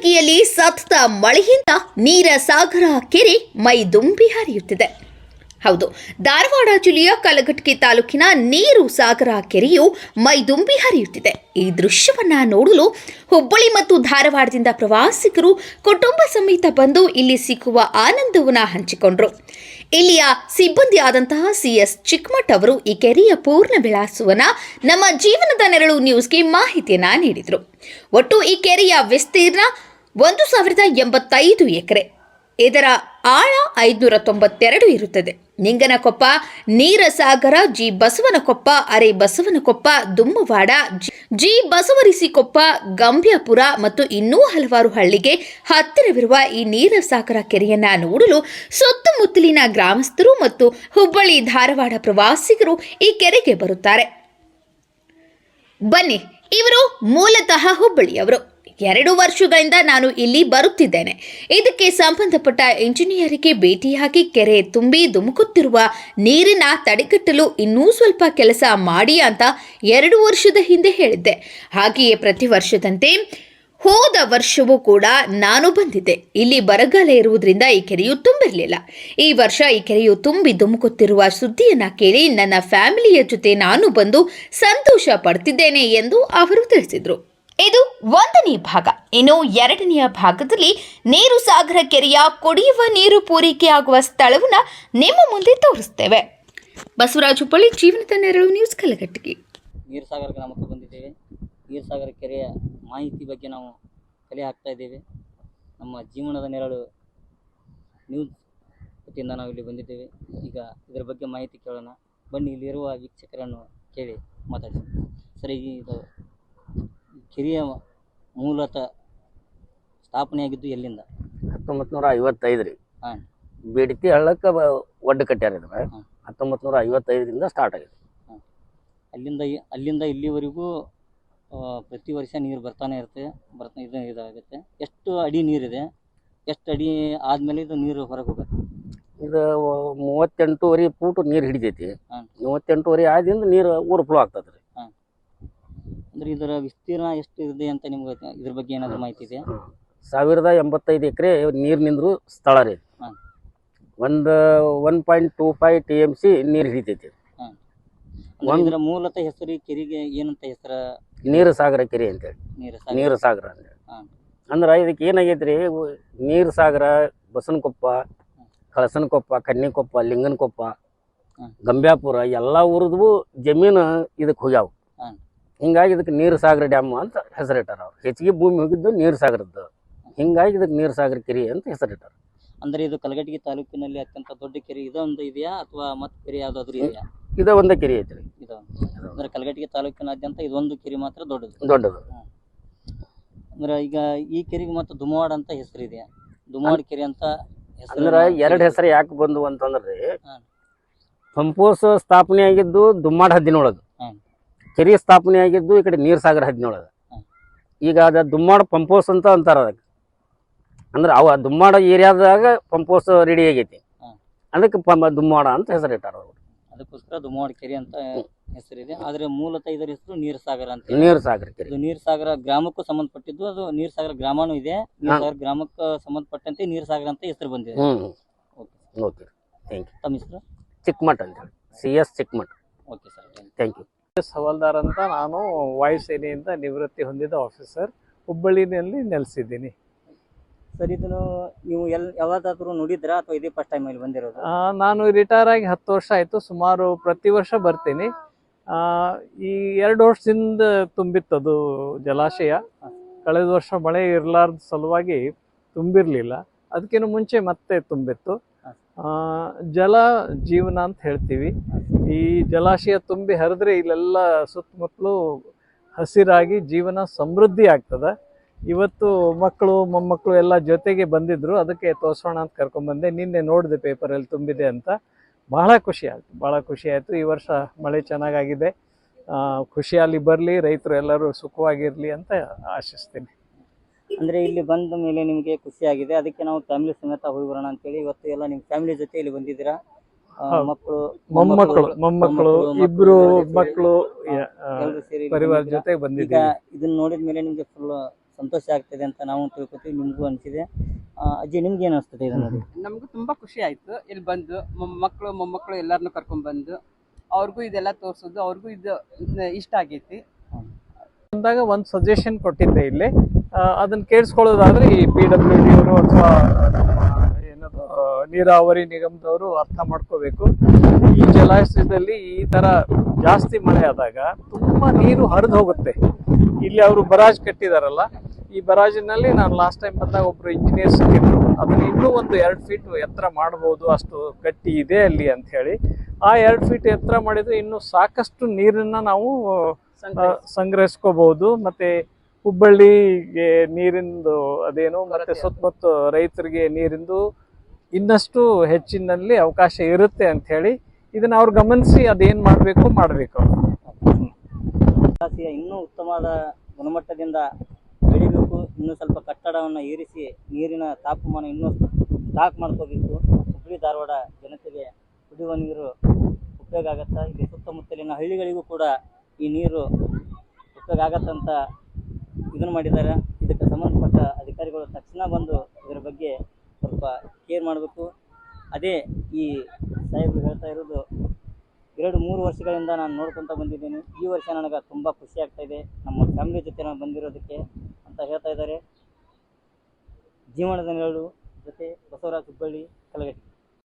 ಕಲಘಟಗಿಯಲ್ಲಿ ಸತತ ಮಳೆಯಿಂದ ನೀರ ಸಾಗರ ಕೆರೆ ಮೈದುಂಬಿ ಹರಿಯುತ್ತಿದೆ. ಹೌದು, ಧಾರವಾಡ ಜಿಲ್ಲೆಯ ಕಲಘಟಕಿ ತಾಲೂಕಿನ ನೀರು ಸಾಗರ ಕೆರೆಯು ಮೈದುಂಬಿ ಹರಿಯುತ್ತಿದೆ. ಈ ದೃಶ್ಯವನ್ನ ನೋಡಲು ಹುಬ್ಬಳ್ಳಿ ಮತ್ತು ಧಾರವಾಡದಿಂದ ಪ್ರವಾಸಿಗರು ಕುಟುಂಬ ಸಮೇತ ಬಂದು ಇಲ್ಲಿ ಸಿಕ್ಕುವ ಆನಂದವನ್ನು ಹಂಚಿಕೊಂಡರು. ಇಲ್ಲಿಯ ಸಿಬ್ಬಂದಿ ಆದಂತಹ ಸಿಎಸ್ ಚಿಕ್ಕಮಠ ಅವರು ಈ ಕೆರೆಯ ಪೂರ್ಣ ವಿಳಾಸವನ್ನು ನಮ್ಮ ಜೀವನದ ನೆರಳು ನ್ಯೂಸ್ಗೆ ಮಾಹಿತಿಯನ್ನು ನೀಡಿದರು. ಒಟ್ಟು ಈ ಕೆರೆಯ ವಿಸ್ತೀರ್ಣ ಒಂದು ಸಾವಿರದ ಎಂಬತ್ತೈದು ಎಕರೆ. ಇದರ ಆಳ ಐದುನೂರ ತೊಂಬತ್ತೆರಡು ಇರುತ್ತದೆ. ನಿಂಗನಕೊಪ್ಪ, ನೀರಸಾಗರ, ಜಿ ಬಸವನಕೊಪ್ಪ, ಅರೆ ಬಸವನಕೊಪ್ಪ, ದುಮ್ಮವಾಡ, ಜಿ- ಬಸವರಿಸಿಕೊಪ್ಪ ಗಂಭ್ಯಪುರ ಮತ್ತು ಇನ್ನೂ ಹಲವಾರು ಹಳ್ಳಿಗೆ ಹತ್ತಿರವಿರುವ ಈ ನೀರಸಾಗರ ಕೆರೆಯನ್ನ ನೋಡಲು ಸುತ್ತಮುತ್ತಲಿನ ಗ್ರಾಮಸ್ಥರು ಮತ್ತು ಹುಬ್ಬಳ್ಳಿ ಧಾರವಾಡ ಪ್ರವಾಸಿಗರು ಈ ಕೆರೆಗೆ ಬರುತ್ತಾರೆ. ಬನ್ನಿ, ಇವರು ಮೂಲತಃ ಹುಬ್ಬಳ್ಳಿಯವರು. ಎರಡು ವರ್ಷಗಳಿಂದ ನಾನು ಇಲ್ಲಿ ಬರುತ್ತಿದ್ದೇನೆ. ಇದಕ್ಕೆ ಸಂಬಂಧಪಟ್ಟ ಇಂಜಿನಿಯರಿಗೆ ಭೇಟಿಯಾಗಿ ಕೆರೆ ತುಂಬಿ ಧುಮುಕುತ್ತಿರುವ ನೀರಿನ ತಡೆಗಟ್ಟಲು ಇನ್ನೂ ಸ್ವಲ್ಪ ಕೆಲಸ ಮಾಡಿ ಅಂತ ಎರಡು ವರ್ಷದ ಹಿಂದೆ ಹೇಳಿದ್ದೆ. ಹಾಗೆಯೇ ಪ್ರತಿ ವರ್ಷದಂತೆ ಹೋದ ವರ್ಷವೂ ಕೂಡ ನಾನು ಬಂದಿದ್ದೆ. ಇಲ್ಲಿ ಬರಗಾಲ ಇರುವುದರಿಂದ ಈ ಕೆರೆಯು ತುಂಬಿರಲಿಲ್ಲ. ಈ ವರ್ಷ ಈ ಕೆರೆಯು ತುಂಬಿ ಧುಮುಕುತ್ತಿರುವ ಸುದ್ದಿಯನ್ನು ಕೇಳಿ ನನ್ನ ಫ್ಯಾಮಿಲಿಯ ಜೊತೆ ನಾನು ಬಂದು ಸಂತೋಷ ಪಡ್ತಿದ್ದೇನೆ ಎಂದು ಅವರು ತಿಳಿಸಿದರು. ಇದು ಒಂದನೇ ಭಾಗ. ಇನ್ನು ಎರಡನೆಯ ಭಾಗದಲ್ಲಿ ನೀರು ಸಾಗರ ಕೆರೆಯ ಕುಡಿಯುವ ನೀರು ಪೂರೈಕೆಯಾಗುವ ಸ್ಥಳವನ್ನ ನಿಮ್ಮ ಮುಂದೆ ತೋರಿಸ್ತೇವೆ. ಬಸವರಾಜು ಹುಬ್ಬಳ್ಳಿ ಜೀವನದ ನೆರಳು ನ್ಯೂಸ್ ಕಲಘಟ್ಟಿಗೆ ನೀರು ಸಾಗರ ಗ್ರಾಮಕ್ಕೆ ಬಂದಿದ್ದೇವೆ. ನೀರಸಾಗರ ಕೆರೆಯ ಮಾಹಿತಿ ಬಗ್ಗೆ ನಾವು ಕಲೆ ಹಾಕ್ತಾ ಇದ್ದೇವೆ. ನಮ್ಮ ಜೀವನದ ನೆರಳು ನ್ಯೂಸ್ ವತಿಯಿಂದ ನಾವು ಇಲ್ಲಿ ಬಂದಿದ್ದೇವೆ. ಈಗ ಇದರ ಬಗ್ಗೆ ಮಾಹಿತಿ ಕೇಳೋಣ. ಬನ್ನಿ, ಇಲ್ಲಿರುವ ವೀಕ್ಷಕರನ್ನು ಕೇಳಿ ಮಾತಾಡಿ ಸರಿ, ಇದು ಕೆರೆಯ ಮೂಲತಃ ಸ್ಥಾಪನೆಯಾಗಿದ್ದು ಎಲ್ಲಿಂದ? ಹತ್ತೊಂಬತ್ತು ನೂರ ಐವತ್ತೈದು ರೀ. ಹಾಂ. ಬೇಡಿಕೆ ಹಳ್ಳಕ್ಕೆ ಒಡ್ಡು ಕಟ್ಟ್ಯಾರ ಹ್ಮ್. ಹತ್ತೊಂಬತ್ತು ನೂರ ಐವತ್ತೈದರಿಂದ ಸ್ಟಾರ್ಟ್ ಆಗಿದೆ ಅಲ್ಲಿಂದ ಇ- ಅಲ್ಲಿಂದ ಇಲ್ಲಿವರೆಗೂ ಆ, ಪ್ರತಿ ವರ್ಷ ನೀರು ಬರ್ತಾನೆ ಇರುತ್ತೆ. ಬರ್ತಾ ಇದು ಇದಾಗುತ್ತೆ. ಎಷ್ಟು ಅಡಿ ನೀರಿದೆ? ಎಷ್ಟು ಅಡಿ ಆದಮೇಲೆ ಇದು ನೀರು ಹೊರಗೆ ಹೋಗುತ್ತೆ? ಇದು ಮೂವತ್ತೆಂಟೂವರೆ ಫೂಟ್ ನೀರು ಹಿಡಿತೈತಿ. ಹಾಂ. ಮೂವತ್ತೆಂಟೂವರೆ ಆದಿಂದ ನೀರು ಊರು ಫ್ಲೋ ಆಗ್ತದೆ ರೀ ಅಂದ್ರೆ ಇದರ ವಿಸ್ತೀರ್ಣ ಎಷ್ಟು ಇದೆ ಅಂತ ನಿಮ್ಗೆ ಇದ್ರ ಬಗ್ಗೆ ಏನಾದರೂ ಮಾಹಿತಿ ಇದೆ ಸಾವಿರದ ಎಂಬತ್ತೈದು ಎಕರೆ ನೀರು ನಿಂದ್ರು ಸ್ಥಳ ರೀ. ಹಾಂ. ಒಂದು one point two five T M C ನೀರು ಹಿಡಿತೈತಿ. ಒಂದ್- ಇದರ ಮೂಲತಃ ಹೆಸರು ಈ ಕೆರೆಗೆ ಏನಂತ ಹೆಸರ? ನೀರು ಸಾಗರ ಕೆರೆ ಅಂತೇಳಿ ನೀರು ನೀರು ಸಾಗರ ಅಂತೇಳಿ ಹಾಂ. ಅಂದ್ರೆ ಇದಕ್ಕೆ ಏನಾಗೈತೆ ರೀ ನೀರು ಸಾಗರ ಬಸನಕೊಪ್ಪ ಕಳಸನಕೊಪ್ಪ ಕನ್ನಿಕೊಪ್ಪ ಲಿಂಗನಕೊಪ್ಪ ಹ್ಮ್. ಗಂಬ್ಯಾಪುರ ಎಲ್ಲ ಊರದ್ವು ಜಮೀನು ಇದಕ್ಕೆ ಹೋಗ್ಯಾವ. ಹಿಂಗಾಗಿ ಇದಕ್ಕೆ ನೀರು ಸಾಗರ ಡ್ಯಾಮ್ ಅಂತ ಹೆಸರಿಟ್ಟಾರ ಅವ್ರು. ಹೆಚ್ಚಿಗೆ ಭೂಮಿ ಹೋಗಿದ್ದು ನೀರು ಸಾಗರದ್ದು ಹಿಂಗಾಗಿ ಇದಕ್ಕೆ ನೀರು ಸಾಗರ ಕೆರೆ ಅಂತ ಹೆಸರಿಟ್ಟಾರ. ಅಂದ್ರೆ ಇದು ಕಲಘಟಗಿ ತಾಲೂಕಿನಲ್ಲಿ ಅತ್ಯಂತ ದೊಡ್ಡ ಕೆರೆ ಇದೊಂದು ಇದೆಯಾ ಅಥವಾ ಮತ್ತೆ ಕೆರೆ ಯಾವ್ದಾದ್ರು ಇದೆಯಾ? ಇದು ಒಂದೇ ಕೆರೆ ಐತ್ರಿ. ಇದು ಅಂದ್ರೆ ಕಲಘಟಗಿ ತಾಲೂಕಿನಾದ್ಯಂತ ಇದೊಂದು ಕೆರೆ ಮಾತ್ರ ದೊಡ್ಡದು. ದೊಡ್ಡದು. ಅಂದ್ರೆ ಈಗ ಈ ಕೆರೆಗೆ ಮತ್ತು ದುಮವಾಡ ಅಂತ ಹೆಸರು ಇದೆ ದುಮವಾಡ ಕೆರೆ ಅಂತ ಹೆಸರು ಅಂದ್ರೆ ಎರಡು ಹೆಸರು ಯಾಕೆ ಬಂದು ಅಂತಂದ್ರೆ ಹಾಂ. ಪಂಪೋಸ್ ಸ್ಥಾಪನೆ ಆಗಿದ್ದು ದುಮ್ಮಾಡ ಹದ್ದಿನೊಳಗೆ. ಕೆರೆ ಸ್ಥಾಪನೆ ಆಗಿದ್ದು ಈ ಕಡೆ ನೀರ್ ಸಾಗರ ಹದಿನೇಳು ಹಾಂ. ಈಗ ಅದ ದುಮ್ಮಾಡ ಪಂಪೋಸ್ ಅಂತ ಅಂತಾರ ಅದಕ್ಕೆ. ಅಂದ್ರೆ ಅವ ದುಮ್ಮಾಡ ಏರಿಯಾದಾಗ ಪಂಪೋಸ್ ರೆಡಿ ಆಗೈತಿ. ಅದಕ್ಕೆ ಪಂಪ ದುಮ್ಮಾಡ ಅಂತ ಹೆಸರಿಟ್ಟಾರ ಅವರು. ಅದಕ್ಕೋಸ್ಕರ ದುಮ್ಮಾಡ ಕೆರೆ ಅಂತ ಹೆಸರಿದೆ. ಆದ್ರೆ ಮೂಲತಃ ಇದರ ಹೆಸರು ನೀರ್ ಸಾಗರ ಅಂತ. ನೀರ್ ಸಾಗರ ಕೆರೆ. ನೀರ್ ಸಾಗರ ಗ್ರಾಮಕ್ಕೂ ಸಂಬಂಧಪಟ್ಟಿದ್ದು ಅದು ನೀರ್ ಸಾಗರ ಗ್ರಾಮನೂ ಇದೆ. ನೀರ್ ಸಾಗರ ಗ್ರಾಮಕ್ಕೆ ಸಂಬಂಧಪಟ್ಟಂತೆ ನೀರ್ ಸಾಗರ ಅಂತ ಹೆಸರು ಬಂದಿದೆ. ಓಕೆ. ಥ್ಯಾಂಕ್ ಯು ತಮ್ಮ ಹೆಸರು? ಚಿಕ್ಕಮಠ್ ಅಂತ C S Chikkamath. Okay sir. Thank you havildar ಅಂತ ನಾನು ವಾಯುಸೇನೆಯಿಂದ ನಿವೃತ್ತಿ ಹೊಂದಿದ ಆಫೀಸರ್ ಹುಬ್ಬಳ್ಳಿನಲ್ಲಿ ನೆಲೆಸಿದ್ದೀನಿ. ಸರ್ ಇದನ್ನು ನೀವು ಎಲ್ ಯಾವಾಗಾದರೂ ನೋಡಿದ್ರಾ ಅಥವಾ ಇದೇ ಫಸ್ಟ್ ಟೈಮ್ ಇಲ್ಲಿ ಬಂದಿರೋದು? ನಾನು ರಿಟೈರ್ ಆಗಿ ಹತ್ತು ವರ್ಷ ಆಯಿತು ಸುಮಾರು ಪ್ರತಿ ವರ್ಷ ಬರ್ತೀನಿ. ಆ, ಈ ಎರಡು ವರ್ಷದಿಂದ ತುಂಬಿತ್ತದು ಜಲಾಶಯ. ಕಳೆದ ವರ್ಷ ಮಳೆ ಇರಲಾರ್ದ ಸಲುವಾಗಿ ತುಂಬಿರಲಿಲ್ಲ. ಅದಕ್ಕಿಂತ ಮುಂಚೆ ಮತ್ತೆ ತುಂಬಿತ್ತು. ಜಲ ಜೀವನ ಅಂತ ಹೇಳ್ತೀವಿ. ಈ ಜಲಾಶಯ ತುಂಬಿ ಹರಿದ್ರೆ ಇಲ್ಲೆಲ್ಲ ಸುತ್ತಮುತ್ತಲು ಹಸಿರಾಗಿ ಜೀವನ ಸಮೃದ್ಧಿ ಆಗ್ತದೆ. ಇವತ್ತು ಮಕ್ಕಳು, ಮೊಮ್ಮಕ್ಕಳು ಎಲ್ಲ ಜೊತೆಗೆ ಬಂದಿದ್ರು. ಅದಕ್ಕೆ ತೋರ್ಸೋಣ ಅಂತ ಕರ್ಕೊಂಡ್ಬಂದೆ ನಿನ್ನೆ ನೋಡಿದೆ ಪೇಪರಲ್ಲಿ ತುಂಬಿದೆ ಅಂತ. ಬಹಳ ಖುಷಿ ಆಯಿತು. ಭಾಳ ಖುಷಿ ಆಯಿತು. ಈ ವರ್ಷ ಮಳೆ ಚೆನ್ನಾಗಾಗಿದೆ. ಖುಷಿಯಲ್ಲಿ ಬರಲಿ, ರೈತರು ಎಲ್ಲರೂ ಸುಖವಾಗಿರಲಿ ಅಂತ ಆಶಿಸ್ತೀನಿ. ಅಂದರೆ ಇಲ್ಲಿ ಬಂದ ಮೇಲೆ ನಿಮಗೆ ಖುಷಿಯಾಗಿದೆ. ಅದಕ್ಕೆ ನಾವು ಫ್ಯಾಮಿಲಿ ಸಮೇತ ಹೋಗಿ ಬರೋಣ ಅಂತೇಳಿ ಇವತ್ತು ಎಲ್ಲ ನಿಮ್ಮ ಫ್ಯಾಮಿಲಿ ಜೊತೆ ಇಲ್ಲಿ ಬಂದಿದ್ದೀರಾ. ಮಕ್ಕಳು ಮೊಮ್ಮಕ್ಕಳು ಮೊಮ್ಮಕ್ಕಳು ಇಬ್ರು ಮಕ್ಕಳು ಪರಿವಾರ ಜೊತೆ ಈಗ ಬಂದಿದ್ದೀವಿ. ಇದನ್ನ ನೋಡಿದ ಮೇಲೆ ನಿಮ್ಗೆ ಫುಲ್ ಸಂತೋಷ ಆಗ್ತದೆ ಅಂತ ನಾವು ತಿಳ್ಕೊತೀವಿ ನಿಮಗೂ ಅನಿಸಿದೆ. ಅಜ್ಜಿ ನಿಮ್ಗೆ ಏನು ಅನಿಸ್ತದೆ ಇದನ್ನ ನೋಡಿ ನಮಗೂ ತುಂಬಾ ಖುಷಿ ಆಯ್ತು. ಇಲ್ಲಿ ಬಂದು ಮೊಮ್ಮಕ್ಕಳು ಮೊಮ್ಮಕ್ಕಳು ಎಲ್ಲರನ್ನು ಕರ್ಕೊಂಡ್ ಬಂದು ಅವ್ರಿಗೂ ಇದೆಲ್ಲ ತೋರ್ಸೋದು ಅವ್ರಿಗೂ ಇದು ಇಷ್ಟ ಆಗೈತಿ. ಬಂದಾಗ ಒಂದು ಸಜೆಷನ್ ಕೊಟ್ಟಿದ್ದೆ ಇಲ್ಲಿ. ಅದನ್ನ ಕೇಳಿಸ್ಕೊಳ್ಳೋದಾದ್ರೆ ಈ ಪಿ ಡಬ್ಲ್ಯೂ ಡಿ ಅವರು ಅಥವಾ ನೀರಾವರಿ ನಿಗಮದವರು ಅರ್ಥ ಮಾಡ್ಕೋಬೇಕು. ಈ ಜಲಾಶಯದಲ್ಲಿ ಈ ತರ ಜಾಸ್ತಿ ಮಳೆ ಆದಾಗ ತುಂಬಾ ನೀರು ಹರಿದು ಹೋಗುತ್ತೆ. ಇಲ್ಲಿ ಅವರು ಬರಾಜ್ ಕಟ್ಟಿದಾರಲ್ಲ ಈ ಬರಾಜಿನಲ್ಲಿ ನಾನು ಲಾಸ್ಟ್ ಟೈಮ್ ಬಂದಾಗ ಒಬ್ರು ಇಂಜಿನಿಯರ್ಸ್ ಸಿಕ್ಕಿದ್ರು ಅದನ್ನ ಇನ್ನೂ ಒಂದು ಎರಡು ಫೀಟ್ ಎತ್ತರ ಮಾಡಬಹುದು ಅಷ್ಟು ಗಟ್ಟಿ ಇದೆ ಅಲ್ಲಿ ಅಂತ ಹೇಳಿ. ಆ ಎರಡು ಫೀಟ್ ಎತ್ತರ ಮಾಡಿದ್ರೆ ಇನ್ನು ಸಾಕಷ್ಟು ನೀರನ್ನ ನಾವು ಸಂಗ್ರಹಿಸ್ಕೋಬಹುದು. ಮತ್ತೆ ಹುಬ್ಬಳ್ಳಿಗೆ ನೀರಿಂದು ಅದೇನು ಮತ್ತೆ ಸುತ್ತಮುತ್ತ ರೈತರಿಗೆ ನೀರಿಂದು ಇನ್ನಷ್ಟು ಹೆಚ್ಚಿನಲ್ಲಿ ಅವಕಾಶ ಇರುತ್ತೆ ಅಂತ ಹೇಳಿ ಇದನ್ನ ಅವ್ರು ಗಮನಿಸಿ ಅದೇನ್ ಮಾಡಬೇಕು ಮಾಡಬೇಕು ಇನ್ನೂ ಉತ್ತಮವಾದ ಗುಣಮಟ್ಟದಿಂದ ಬೆಳಿಬೇಕು. ಇನ್ನೂ ಸ್ವಲ್ಪ ಕಟ್ಟಡವನ್ನು ಏರಿಸಿ, ನೀರಿನ ತಾಪಮಾನ ಇನ್ನೂ ಸ್ಟಾಕ್ ಮಾಡ್ಕೋಬೇಕು. ಹುಬ್ಬಳ್ಳಿ ಧಾರವಾಡ ಜನತೆಗೆ ಕುಡಿಯುವ ನೀರು ಉಪಯೋಗ ಆಗತ್ತಾ? ಇಲ್ಲಿ ಸುತ್ತಮುತ್ತಲಿನ ಹಳ್ಳಿಗಳಿಗೂ ಕೂಡ ಈ ನೀರು ಉಪಯೋಗ ಆಗತ್ತಂತ ಇದನ್ನು ಮಾಡಿದ್ದಾರೆ. ಇದಕ್ಕೆ ಸಂಬಂಧಪಟ್ಟ ಅಧಿಕಾರಿಗಳು ತಕ್ಷಣ ಬಂದು ಇದರ ಬಗ್ಗೆ ಸ್ವಲ್ಪ ಕೇರ್ ಮಾಡಬೇಕು. ಅದೇ ಈ ಸಾಹೇಬರು ಹೇಳ್ತಾ ಇರೋದು, ಎರಡು ಮೂರು ವರ್ಷಗಳಿಂದ ನಾನು ನೋಡ್ಕೊತ ಬಂದಿದ್ದೀನಿ. ಈ ವರ್ಷ ನನಗೆ ತುಂಬ ಖುಷಿ ಆಗ್ತಾಯಿದೆ ನಮ್ಮ ಫ್ಯಾಮಿಲಿ ಜೊತೆ ನಾನು ಬಂದಿರೋದಕ್ಕೆ ಅಂತ ಹೇಳ್ತಾ ಇದ್ದಾರೆ. ಜೀವನದ ನೆರಳು ಜೊತೆ ಬಸವರಾಜ್ ಹುಬ್ಬಳ್ಳಿ ಕಲಗಟ್ಟಿ